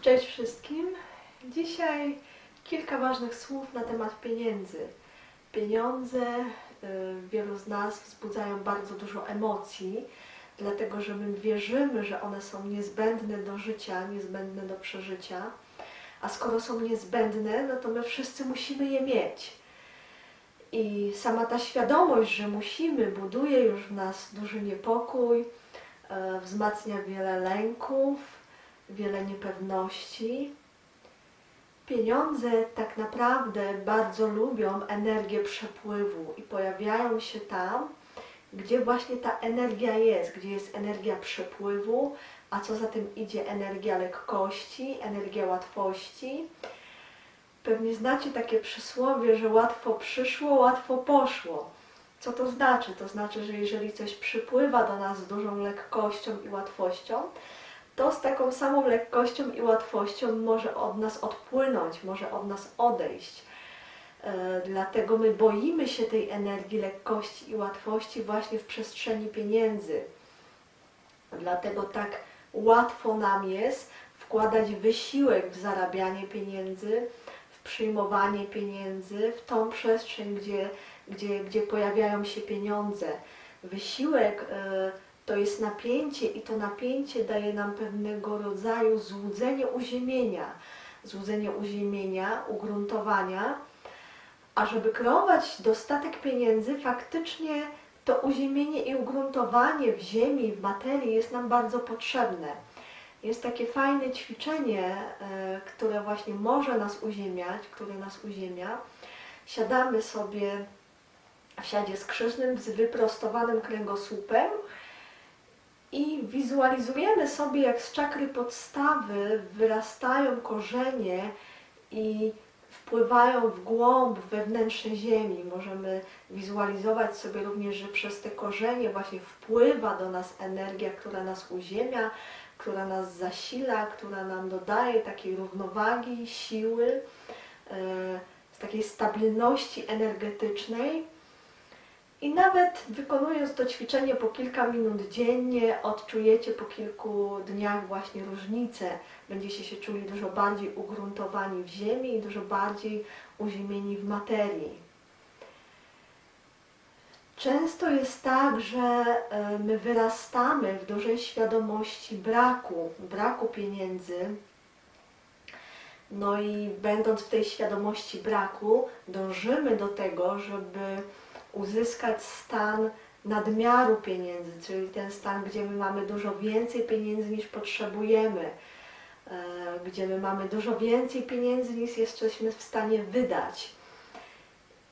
Cześć wszystkim. Dzisiaj kilka ważnych słów na temat pieniędzy. Pieniądze y, wielu z nas wzbudzają bardzo dużo emocji, dlatego że my wierzymy, że one są niezbędne do życia, niezbędne do przeżycia. A skoro są niezbędne, no to my wszyscy musimy je mieć. I sama ta świadomość, że musimy, buduje już w nas duży niepokój, e, wzmacnia wiele lęków, wiele niepewności. Pieniądze tak naprawdę bardzo lubią energię przepływu i pojawiają się tam, gdzie właśnie ta energia jest, gdzie jest energia przepływu, a co za tym idzie energia lekkości, energia łatwości. Pewnie znacie takie przysłowie, że łatwo przyszło, łatwo poszło. Co to znaczy? To znaczy, że jeżeli coś przypływa do nas z dużą lekkością i łatwością, to z taką samą lekkością i łatwością może od nas odpłynąć, może od nas odejść. E, Dlatego my boimy się tej energii lekkości i łatwości właśnie w przestrzeni pieniędzy. Dlatego tak łatwo nam jest wkładać wysiłek w zarabianie pieniędzy, w przyjmowanie pieniędzy, w tą przestrzeń, gdzie, gdzie, gdzie pojawiają się pieniądze. Wysiłek e, to jest napięcie i to napięcie daje nam pewnego rodzaju złudzenie uziemienia. Złudzenie uziemienia, ugruntowania. A żeby kreować dostatek pieniędzy, faktycznie to uziemienie i ugruntowanie w ziemi, w materii jest nam bardzo potrzebne. Jest takie fajne ćwiczenie, e, które właśnie może nas uziemiać, które nas uziemia. Siadamy sobie w siadzie skrzyżnym z wyprostowanym kręgosłupem i wizualizujemy sobie, jak z czakry podstawy wyrastają korzenie i wpływają w głąb, we wnętrze ziemi. Możemy wizualizować sobie również, że przez te korzenie właśnie wpływa do nas energia, która nas uziemia, która nas zasila, która nam dodaje takiej równowagi, siły, e, takiej stabilności energetycznej. I nawet wykonując to ćwiczenie po kilka minut dziennie, odczujecie po kilku dniach właśnie różnicę. Będziecie się czuli dużo bardziej ugruntowani w ziemi i dużo bardziej uziemieni w materii. Często jest tak, że e, my wyrastamy w dużej świadomości braku, braku pieniędzy. No i będąc w tej świadomości braku, dążymy do tego, żeby uzyskać stan nadmiaru pieniędzy, czyli ten stan, gdzie my mamy dużo więcej pieniędzy niż potrzebujemy, e, gdzie my mamy dużo więcej pieniędzy niż jesteśmy w stanie wydać.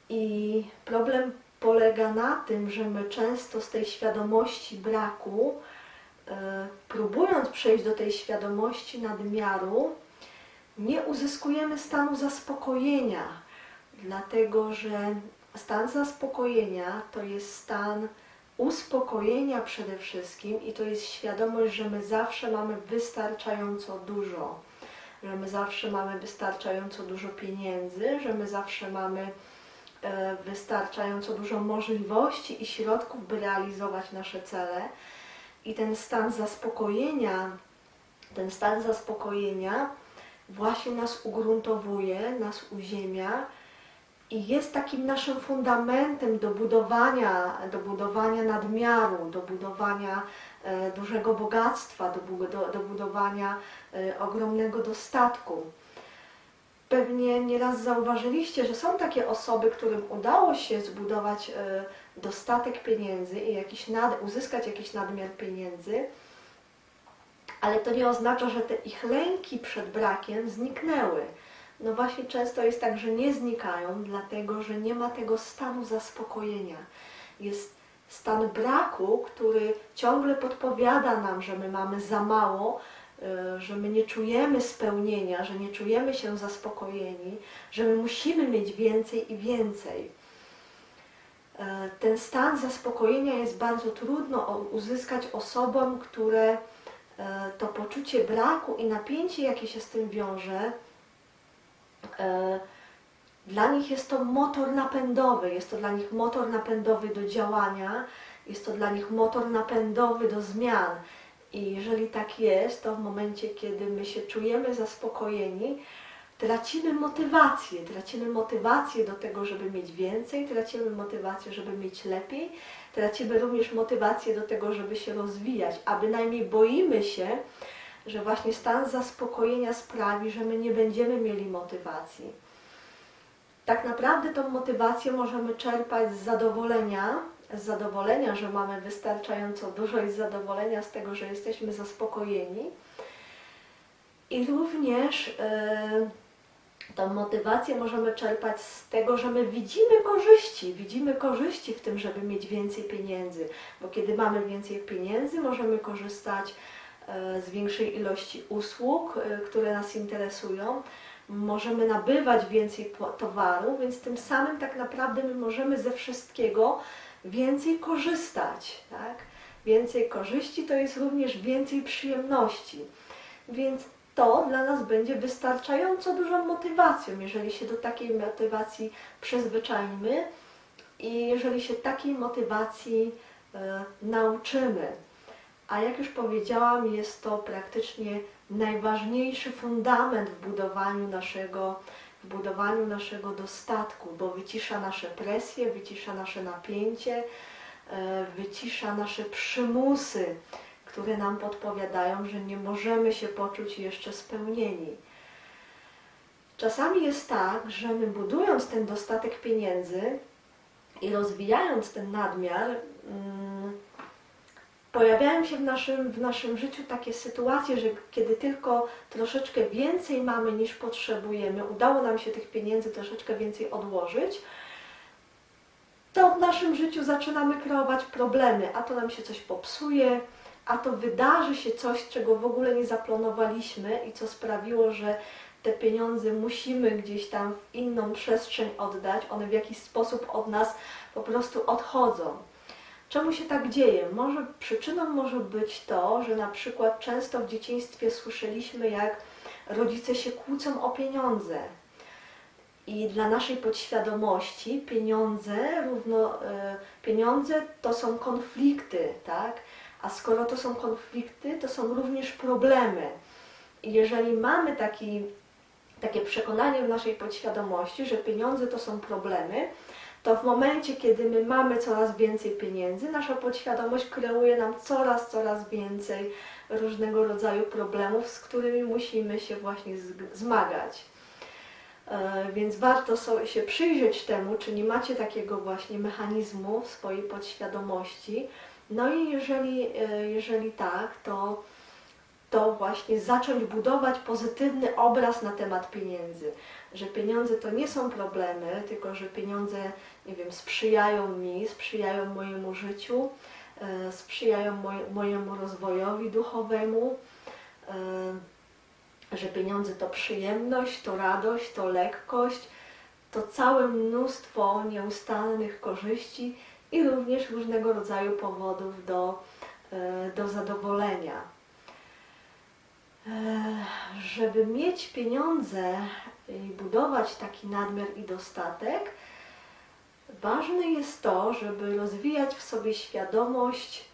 I problem polega na tym, że my często z tej świadomości braku, e, próbując przejść do tej świadomości nadmiaru, nie uzyskujemy stanu zaspokojenia, dlatego że stan zaspokojenia to jest stan uspokojenia przede wszystkim i to jest świadomość, że my zawsze mamy wystarczająco dużo, że my zawsze mamy wystarczająco dużo pieniędzy, że my zawsze mamy e, wystarczająco dużo możliwości i środków, by realizować nasze cele. I ten stan zaspokojenia, ten stan zaspokojenia właśnie nas ugruntowuje, nas uziemia i jest takim naszym fundamentem do budowania, do budowania nadmiaru, do budowania e, dużego bogactwa, do, do, do budowania e, ogromnego dostatku. Pewnie nieraz zauważyliście, że są takie osoby, którym udało się zbudować e, dostatek pieniędzy i jakiś nad, uzyskać jakiś nadmiar pieniędzy, ale to nie oznacza, że te ich lęki przed brakiem zniknęły. No właśnie często jest tak, że nie znikają, dlatego że nie ma tego stanu zaspokojenia. Jest stan braku, który ciągle podpowiada nam, że my mamy za mało, y, że my nie czujemy spełnienia, że nie czujemy się zaspokojeni, że my musimy mieć więcej i więcej. E, Ten stan zaspokojenia jest bardzo trudno uzyskać osobom, które e, to poczucie braku i napięcie, jakie się z tym wiąże, dla nich jest to motor napędowy, jest to dla nich motor napędowy do działania, jest to dla nich motor napędowy do zmian. I jeżeli tak jest, to w momencie, kiedy my się czujemy zaspokojeni, tracimy motywację. Tracimy motywację do tego, żeby mieć więcej, tracimy motywację, żeby mieć lepiej, tracimy również motywację do tego, żeby się rozwijać, a bynajmniej boimy się, że właśnie stan zaspokojenia sprawi, że my nie będziemy mieli motywacji. Tak naprawdę tą motywację możemy czerpać z zadowolenia, z zadowolenia, że mamy wystarczająco dużo i z zadowolenia z tego, że jesteśmy zaspokojeni. I również e, tą motywację możemy czerpać z tego, że my widzimy korzyści, widzimy korzyści w tym, żeby mieć więcej pieniędzy, bo kiedy mamy więcej pieniędzy, możemy korzystać z większej ilości usług, e, które nas interesują, możemy nabywać więcej towaru, więc tym samym tak naprawdę my możemy ze wszystkiego więcej korzystać, tak? Więcej korzyści to jest również więcej przyjemności. Więc to dla nas będzie wystarczająco dużą motywacją, jeżeli się do takiej motywacji przyzwyczajimy i jeżeli się takiej motywacji e, nauczymy. A jak już powiedziałam, jest to praktycznie najważniejszy fundament w budowaniu naszego, w budowaniu naszego dostatku, bo wycisza nasze presje, wycisza nasze napięcie, e, wycisza nasze przymusy, które nam podpowiadają, że nie możemy się poczuć jeszcze spełnieni. Czasami jest tak, że my budując ten dostatek pieniędzy i rozwijając ten nadmiar, mm, pojawiają się w naszym, w naszym życiu takie sytuacje, że kiedy tylko troszeczkę więcej mamy niż potrzebujemy, udało nam się tych pieniędzy troszeczkę więcej odłożyć, to w naszym życiu zaczynamy kreować problemy, a to nam się coś popsuje, a to wydarzy się coś, czego w ogóle nie zaplanowaliśmy i co sprawiło, że te pieniądze musimy gdzieś tam w inną przestrzeń oddać, one w jakiś sposób od nas po prostu odchodzą. Czemu się tak dzieje? Może przyczyną może być to, że na przykład często w dzieciństwie słyszeliśmy, jak rodzice się kłócą o pieniądze. I dla naszej podświadomości pieniądze równo e, pieniądze to są konflikty, tak? A skoro to są konflikty, to są również problemy. I jeżeli mamy taki, takie przekonanie w naszej podświadomości, że pieniądze to są problemy, to w momencie, kiedy my mamy coraz więcej pieniędzy, nasza podświadomość kreuje nam coraz, coraz więcej różnego rodzaju problemów, z którymi musimy się właśnie zmagać. E, Więc warto się przyjrzeć temu, czy nie macie takiego właśnie mechanizmu w swojej podświadomości. No i jeżeli, e, jeżeli tak, to, to właśnie zacząć budować pozytywny obraz na temat pieniędzy. Że pieniądze to nie są problemy, tylko że pieniądze, nie wiem, sprzyjają mi, sprzyjają mojemu życiu, e, sprzyjają moj- mojemu rozwojowi duchowemu. e, że pieniądze to przyjemność, to radość, to lekkość, to całe mnóstwo nieustannych korzyści i również różnego rodzaju powodów do, e, do zadowolenia. Żeby mieć pieniądze i budować taki nadmiar i dostatek, ważne jest to, żeby rozwijać w sobie świadomość,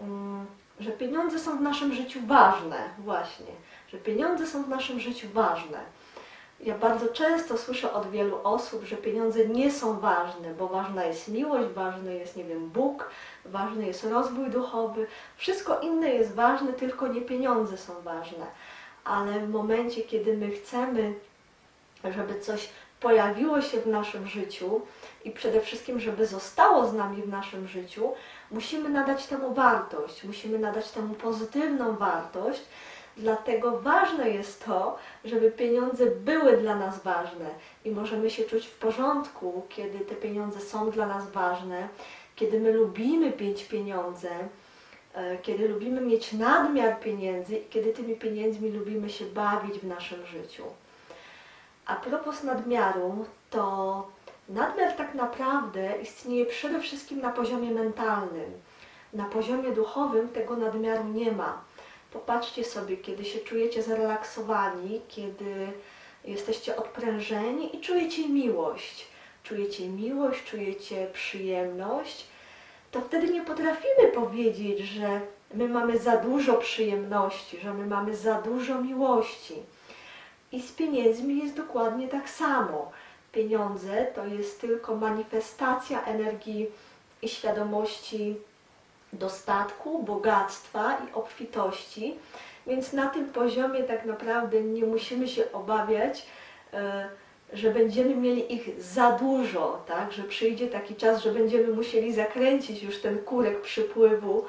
mm, że pieniądze są w naszym życiu ważne, właśnie, że pieniądze są w naszym życiu ważne. Ja bardzo często słyszę od wielu osób, że pieniądze nie są ważne, bo ważna jest miłość, ważny jest, nie wiem, Bóg, ważny jest rozwój duchowy. Wszystko inne jest ważne, tylko nie pieniądze są ważne. Ale w momencie, kiedy my chcemy, żeby coś pojawiło się w naszym życiu i przede wszystkim, żeby zostało z nami w naszym życiu, musimy nadać temu wartość, musimy nadać temu pozytywną wartość. Dlatego ważne jest to, żeby pieniądze były dla nas ważne i możemy się czuć w porządku, kiedy te pieniądze są dla nas ważne, kiedy my lubimy mieć pieniądze, kiedy lubimy mieć nadmiar pieniędzy i kiedy tymi pieniędzmi lubimy się bawić w naszym życiu. A propos nadmiaru, to nadmiar tak naprawdę istnieje przede wszystkim na poziomie mentalnym. Na poziomie duchowym tego nadmiaru nie ma. Popatrzcie sobie, kiedy się czujecie zrelaksowani, kiedy jesteście odprężeni i czujecie miłość. Czujecie miłość, czujecie przyjemność, to wtedy nie potrafimy powiedzieć, że my mamy za dużo przyjemności, że my mamy za dużo miłości. I z pieniędzmi jest dokładnie tak samo. Pieniądze to jest tylko manifestacja energii i świadomości dostatku, bogactwa i obfitości. Więc na tym poziomie tak naprawdę nie musimy się obawiać, e, że będziemy mieli ich za dużo, tak? że przyjdzie taki czas, że będziemy musieli zakręcić już ten kurek przypływu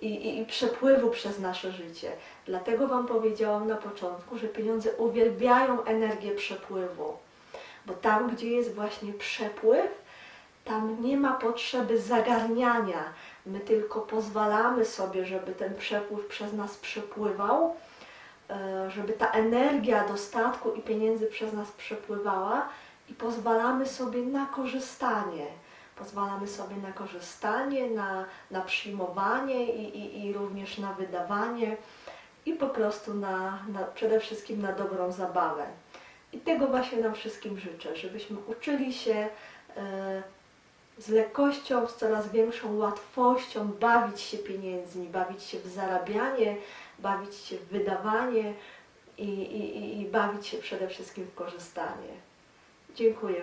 i, i, i przepływu przez nasze życie. Dlatego Wam powiedziałam na początku, że pieniądze uwielbiają energię przepływu, bo tam, gdzie jest właśnie przepływ, tam nie ma potrzeby zagarniania. My tylko pozwalamy sobie, żeby ten przepływ przez nas przepływał, żeby ta energia dostatku i pieniędzy przez nas przepływała i pozwalamy sobie na korzystanie. Pozwalamy sobie na korzystanie, na, na przyjmowanie i, i, i również na wydawanie i po prostu na, na, przede wszystkim na dobrą zabawę. I tego właśnie nam wszystkim życzę, żebyśmy uczyli się e, z lekkością, z coraz większą łatwością bawić się pieniędzmi, bawić się w zarabianie, bawić się w wydawanie i, i, i- bawić się przede wszystkim w korzystanie. Dziękuję.